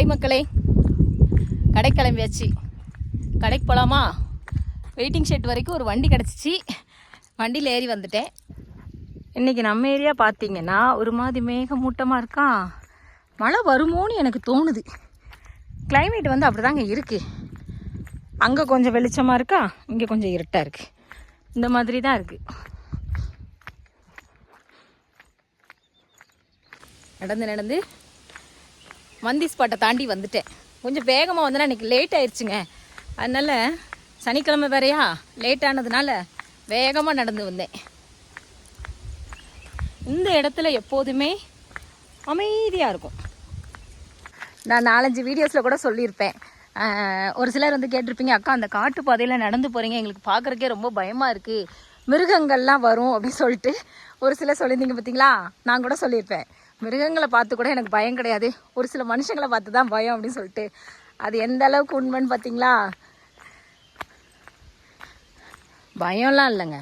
Hi மக்களே. கடை கிளம்பியாச்சு கடைக்கு போகலாமா வெயிட்டிங் ஷெட் வரைக்கும் ஒரு வண்டி கிடச்சிச்சு. வண்டியில் ஏறி வந்துட்டேன். இன்றைக்கி நம்ம ஏரியா பார்த்தீங்கன்னா ஒரு மாதிரி மேகமூட்டமாக இருக்கா? மழை வருமோன்னு எனக்கு தோணுது. கிளைமேட் வந்து அப்படி தாங்க இருக்குது அங்கே கொஞ்சம் வெளிச்சமாக இருக்கா? இங்கே கொஞ்சம் இருட்டாக இருக்குது இந்த மாதிரி தான் இருக்குது நடந்து நடந்து. மந்தி ஸ்பாட்டை தாண்டி வந்துட்டேன். கொஞ்சம் வேகமாக வந்தேன்னா இன்றைக்கி லேட் ஆயிடுச்சுங்க அதனால் சனிக்கிழமை வேறையா? லேட் ஆனதுனால வேகமாக நடந்து வந்தேன். இந்த இடத்துல எப்போதுமே அமைதியாக இருக்கும். நான் நாலஞ்சு வீடியோஸில் கூட சொல்லியிருப்பேன். ஒரு சிலர் வந்து கேட்டிருப்பீங்க அக்கா அந்த காட்டு பாதையில் நடந்து போகிறீங்க எங்களுக்கு பார்க்குறக்கே ரொம்ப பயமாக இருக்குது மிருகங்கள்லாம் வரும் அப்படின்னு சொல்லிட்டு ஒரு சிலர் சொல்லியிருந்தீங்க பார்த்தீங்களா நான் கூட சொல்லியிருப்பேன். மிருகங்களை பார்த்து கூட எனக்கு பயம் கிடையாது. ஒரு சில மனுஷங்களை பார்த்து தான் பயம் அப்படின்னு சொல்லிட்டு. அது எந்த அளவுக்கு உண்மைன்னு பார்த்தீங்களா பயம்லாம் இல்லைங்க.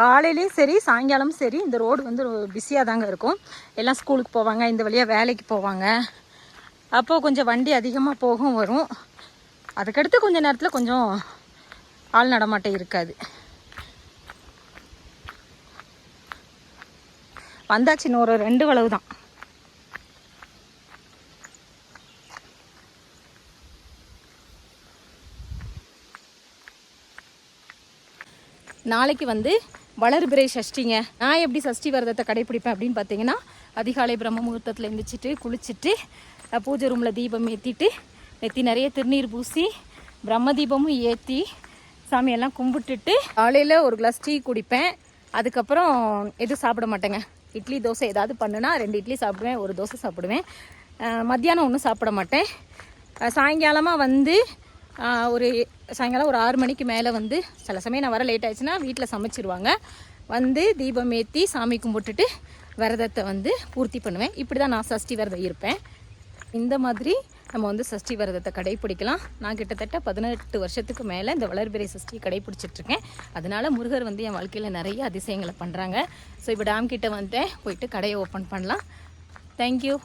காலையிலையும் சரி சாயங்காலமும் சரி இந்த ரோடு வந்து பிஸியாக தாங்க இருக்கும். எல்லாம் ஸ்கூலுக்கு போவாங்க இந்த வழியாக வேலைக்கு போவாங்க. அப்போது கொஞ்சம் வண்டி அதிகமாக போகும் வரும். அதுக்கடுத்து கொஞ்சம் நேரத்தில் கொஞ்சம் ஆள் நடமாட்டம் இருக்காது. வந்தாச்சு இன்னும் ஒரு ரெண்டு வளவு தான் நாளைக்கு வந்து வளர்பிறை சஷ்டிங்க. நான் எப்படி சஷ்டி விரதத்தை கடைப்பிடிப்பேன் அப்படின்னு பார்த்தீங்கன்னா அதிகாலை பிரம்ம முகூர்த்தத்தில் எழுந்திரிச்சிட்டு குளிச்சுட்டு பூஜை ரூமில் தீபம் ஏற்றிட்டு நெத்தி நிறைய திருநீர் பூசி பிரம்ம தீபமும் ஏற்றி சாமியெல்லாம் கும்பிட்டுட்டு காலையில் ஒரு கிளாஸ் டீ குடிப்பேன். அதுக்கப்புறம் எதுவும் சாப்பிட மாட்டேங்க. இட்லி தோசை ஏதாவது பண்ணுனா ரெண்டு இட்லி சாப்பிடுவேன் ஒரு தோசை சாப்பிடுவேன். மத்தியானம் ஒன்றும் சாப்பிட மாட்டேன். சாயங்காலமாக வந்து ஒரு சாயங்காலம் ஒரு ஆறு மணிக்கு மேலே வந்து சில சமயம் நான் வர லேட் ஆயிடுச்சுன்னா வீட்டில் சமைச்சிருவாங்க. வந்து தீபம் ஏற்றி சாமி கும்பிட்டுட்டு விரதத்தை வந்து பூர்த்தி பண்ணுவேன். இப்படி தான் நான் சஷ்டி விரதம் இருப்பேன். இந்த மாதிரி நம்ம வந்து சஷ்டி விரதத்தை கடைப்பிடிக்கலாம். நான் கிட்டத்தட்ட பதினெட்டு வருஷத்துக்கு மேலே இந்த வளர்பிறை சஷ்டியை கடைப்பிடிச்சிட்ருக்கேன். அதனால் முருகர் வந்து என் வாழ்க்கையில் நிறைய அதிசயங்களை பண்ணுறாங்க ஸோ இப்போ டேம் கிட்டே வந்துட்டேன் போயிட்டு கடையை ஓப்பன் பண்ணலாம். தேங்க்யூ